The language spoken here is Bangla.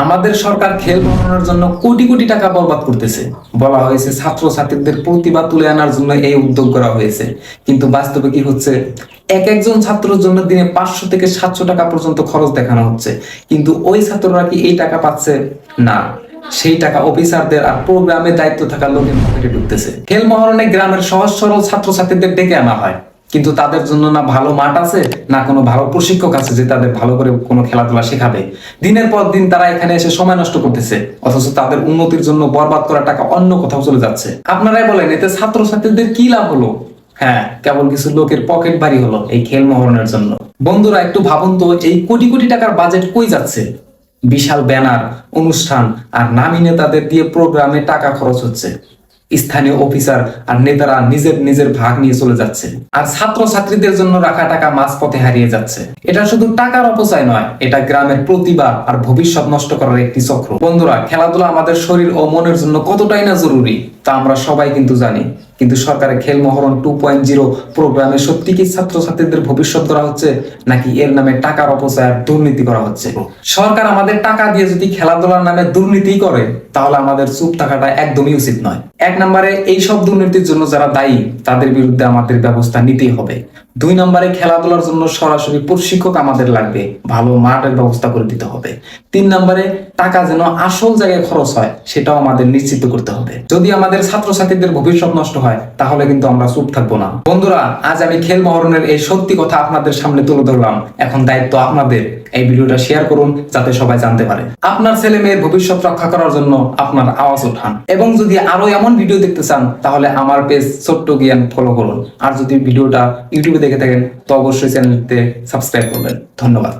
আমাদের সরকার খেল ভ্রমণের জন্য কোটি কোটি টাকা বরবাদ করতেছে। বলা হয়েছে ছাত্র ছাত্রীদের প্রতিভা তুলে আনার জন্য এই উদ্যোগ করা হয়েছে। কিন্তু বাস্তবে কি হচ্ছে? এক একজন ছাত্রের জন্য দিনে পাঁচশো থেকে সাতশো টাকা পর্যন্ত খরচ দেখানো হচ্ছে। কিন্তু ওই ছাত্ররা কি এই টাকা পাচ্ছে? না। সেই টাকা অফিসারদের আর প্রোগ্রামে দায়িত্ব থাকা লোকের পকেটে ঢুকতেছে। খেল মহরণে গ্রামের সহজ সরল ছাত্রছাত্রীদের ডেকে আনা হয়। কিন্তু তাদের জন্য না ভালো মাঠ আছে, না কোনো ভালো প্রশিক্ষক আছে যে তাদের ভালো করে কোনো খেলাধুলা শেখাবে। দিনের পর দিন তারা এখানে এসে সময় নষ্ট করতেছে, অথচ তাদের উন্নতির জন্য বরবাদ করা টাকা অন্য কোথাও চলে যাচ্ছে। আপনারাই বলেন, এতে ছাত্রছাত্রীদের কি লাভ হলো? হ্যাঁ কেবল কিছু লোকের পকেট ভারী হলো এই খেল মহরণের জন্য। বন্ধুরা, একটু ভাবুন তো, এই কোটি কোটি টাকার বাজেট কই যাচ্ছে? বিশাল ব্যানার, অনুষ্ঠান আর নামি নেতাদের দিয়ে প্রোগ্রামে টাকা খরচ হচ্ছে। স্থানীয় অফিসার আর নেতারা নিজের নিজের ভাগ নিয়ে চলে যাচ্ছে। আর ছাত্র ছাত্রীদের জন্য রাখা টাকা মাঝপথে হারিয়ে যাচ্ছে। এটা শুধু টাকার অপচয় নয়, এটা গ্রামের প্রতিভা আর ভবিষ্যৎ নষ্ট করার একটি চক্র। বন্ধুরা, খেলাধুলা আমাদের শরীর ও মনের জন্য কতটাই না জরুরি? তা আমরা সবাই কিন্তু জানি। কিন্তু সরকারের খেল মহরণ টু পয়েন্ট জিরো প্রোগ্রামে সত্যি কি ছাত্রছাত্রীদের ভবিষ্যৎ করা হচ্ছে, নাকি এর নামে টাকার অপচয় আর দুর্নীতি করা হচ্ছে? সরকার আমাদের টাকা দিয়ে যদি খেলাধুলার নামে দুর্নীতি করে, তাহলে আমাদের চুপ থাকাটা একদমই উচিত নয়। এক নম্বরে এই সব দুর্নীতির জন্য যারা দায়ী, তাদের বিরুদ্ধে আমাদের ব্যবস্থা নিতেই হবে। দুই নম্বরে, খেলাধুলার জন্য সরাসরি প্রশিক্ষক আমাদের লাগবে। ভালো মাঠের ব্যবস্থা করে দিতে হবে। তিন নম্বরে, টাকা যেন আসল জায়গায় খরচ হয়, সেটাও আমাদের নিশ্চিত করতে হবে। যদি আমাদের ছাত্রছাত্রীদের ভবিষ্যৎ নষ্ট হয়, তাহলে কিন্তু আমরা চুপ থাকব না। বন্ধুরা, আজ আমি খেল মহরণের এই সত্যি কথা আপনাদের সামনে তুলে ধরলাম। এখন দায়িত্ব আপনাদের। এই ভিডিওটা শেয়ার করুন, যাতে সবাই জানতে পারে। আপনার ছেলে মেয়ের ভবিষ্যৎ রক্ষা করার জন্য আপনার আওয়াজ উঠান এবং যদি আরও এমন ভিডিও দেখতে চান, তাহলে আমার পেজ ছোট্ট জ্ঞান ফলো করুন। আর যদি ভিডিওটা ইউটিউবে দেখে থাকেন, তো অবশ্যই চ্যানেলটিতে সাবস্ক্রাইব করবেন। ধন্যবাদ।